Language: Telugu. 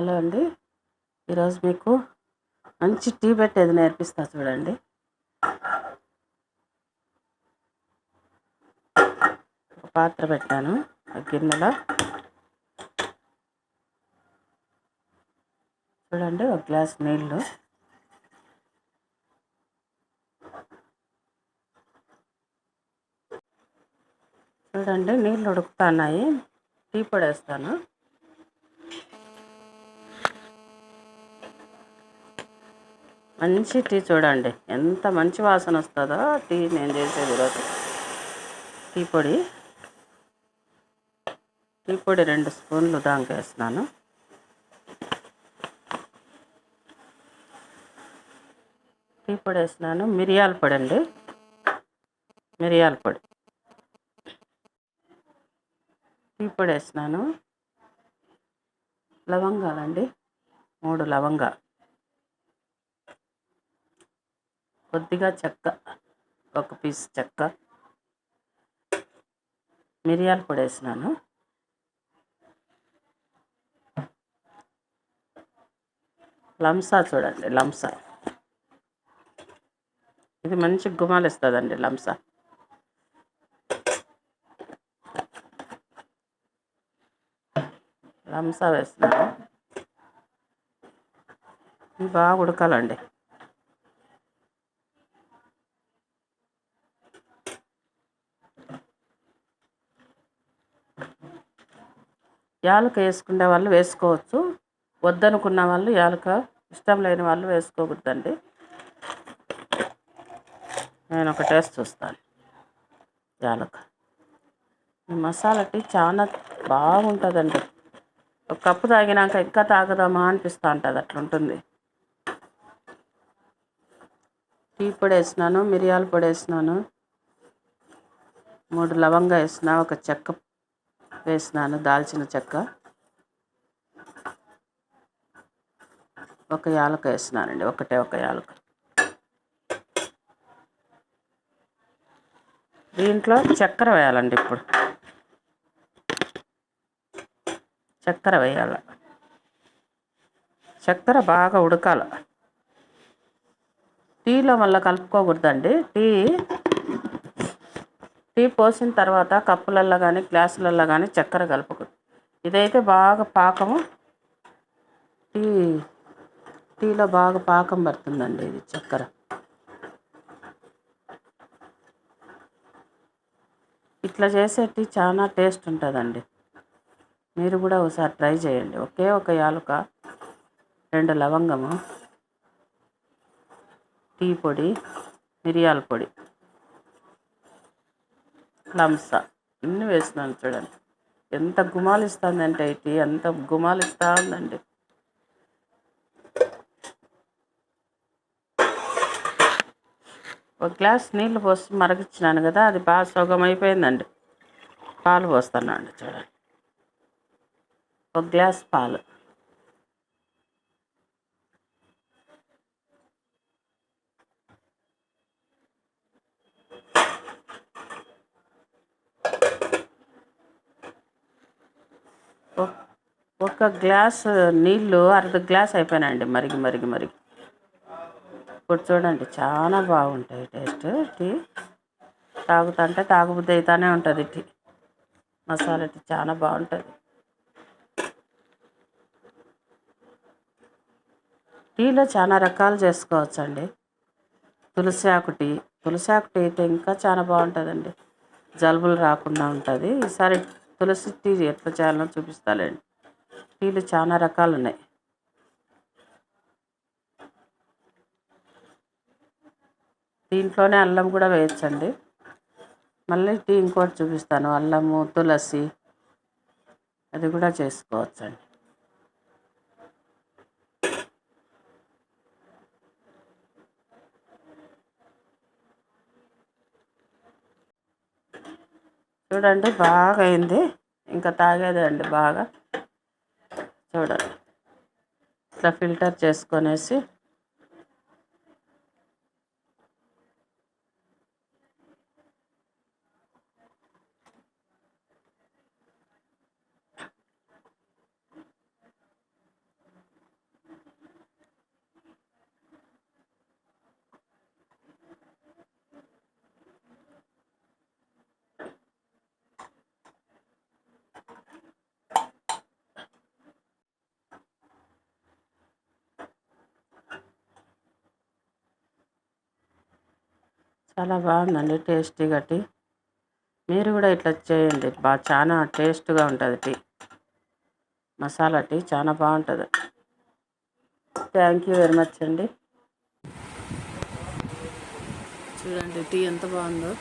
హలో అండి. ఈరోజు మీకు మంచి టీ పెట్టేది నేర్పిస్తా చూడండి. ఒక పాత్ర పెట్టాను ఆ గిన్నెలో. చూడండి ఒక గ్లాస్ నీళ్ళు. చూడండి నీళ్ళు ఉడుకుతున్నాయి టీ పొడి వేస్తాను. మంచి టీ చూడండి. ఎంత మంచి వాసన వస్తుందో టీ నేను చేసేది ఈరోజు. టీ పొడి. టీ పొడి రెండు స్పూన్లు దానికి వేస్తున్నాను. టీ పొడి వేసినాను మిరియాల పొడి అండి. మిరియాల పొడి. టీ పొడి వేసినాను లవంగాలండి. మూడు లవంగా. కొద్దిగా చెక్క ఒక పీస్ చెక్క మిరియాల పొడి వేసినాను. లంసా చూడండి లంసా. ఇది మంచి గుమాలు ఇస్తుందండి లంసా. లంసా వేస్తున్నాను ఇవి బాగా ఉడకాలండి. యాలక వేసుకునే వాళ్ళు వేసుకోవచ్చు. వద్దనుకున్న వాళ్ళు యాలక ఇష్టం లేని వాళ్ళు వేసుకోకూడదండి. నేను ఒక టేస్ట్ చూస్తాను. యాలక. ఈ మసాలా టీ చాలా బాగుంటుందండి. ఒక కప్పు తాగినాక ఇంకా తాగదామా అనిపిస్తూ ఉంటుంది అట్లుంటుంది. టీ పొడి వేసినాను మిరియాల పొడి వేసినాను. మూడు లవంగా వేసిన ఒక చెక్క వేసినాను దాల్చిన చెక్క. ఒక యాలక వేసినానండి ఒకటే ఒక యాలక. దీంట్లో చక్కెర వేయాలండి ఇప్పుడు. చక్కెర వేయాలి. చక్కెర బాగా ఉడకాలి. టీలో మళ్ళీ కలుపుకోకూడదండి. టీ టీ పోసిన తర్వాత కప్పులల్లో కానీ గ్లాసులల్లో కానీ చక్కెర కలపకూడదు ఇదైతే బాగా పాకము. టీ టీలో బాగా పాకం పడుతుందండి ఇది చక్కెర. ఇట్లా చేసే టీ చాలా టేస్ట్ ఉంటుందండి. మీరు కూడా ఒకసారి ట్రై చేయండి. ఒకే ఒక యాలుక రెండు లవంగము టీ పొడి మిరియాల పొడి. లంస ఇన్ని వేసినాను చూడండి. ఎంత గుమాలిస్తుందంటే ఈ ఎంత గుమాలిస్తూ ఉందండి ఒక గ్లాస్ నీళ్ళు పోసి మరగించినాను కదా అది బాగా సుగం అయిపోయిందండి పాలు పోస్తున్నాను చూడండి. ఒక గ్లాస్ పాలు. ఒక గ్లాస్ నీళ్ళు అర్ధ గ్లాస్ అయిపోయినాయండి. మరిగి మరిగి మరిగి. ఇప్పుడు చూడండి చాలా బాగుంటాయి టేస్ట్. టీ తాగుతుంటే తాగుబుద్ధి అవుతానే ఉంటుంది టీ. మసాలా టీ చాలా బాగుంటుంది. టీలో చాలా రకాలు చేసుకోవచ్చండి. తులసి ఆకు టీ. తులసి ఆకు టీ అయితే ఇంకా చాలా బాగుంటుందండి. జలుబులు రాకుండా ఉంటుంది. ఈసారి తులసి టీ ఎట్లా చేయాలో చూపిస్తాలేండి. టీలు చాలా రకాలు ఉన్నాయి దీంట్లోనే అల్లం కూడా వేయచ్చండి. మళ్ళీ టీ ఇంకోటి చూపిస్తాను. అల్లము తులసి అది కూడా చేసుకోవచ్చండి. చూడండి బాగా అయింది. ఇంకా తాగేదే అండి బాగా. చూడండి. ఇట్లా ఫిల్టర్ చేసుకొనేసి చాలా బాగుందండి టేస్టీగా టీ. మీరు కూడా ఇట్లా చేయండి బాగా చాలా టేస్ట్గా ఉంటుంది టీ. మసాలా టీ చాలా బాగుంటుంది. థ్యాంక్ యూ వెరీ మచ్ అండి. చూడండి టీ ఎంత బాగుందో.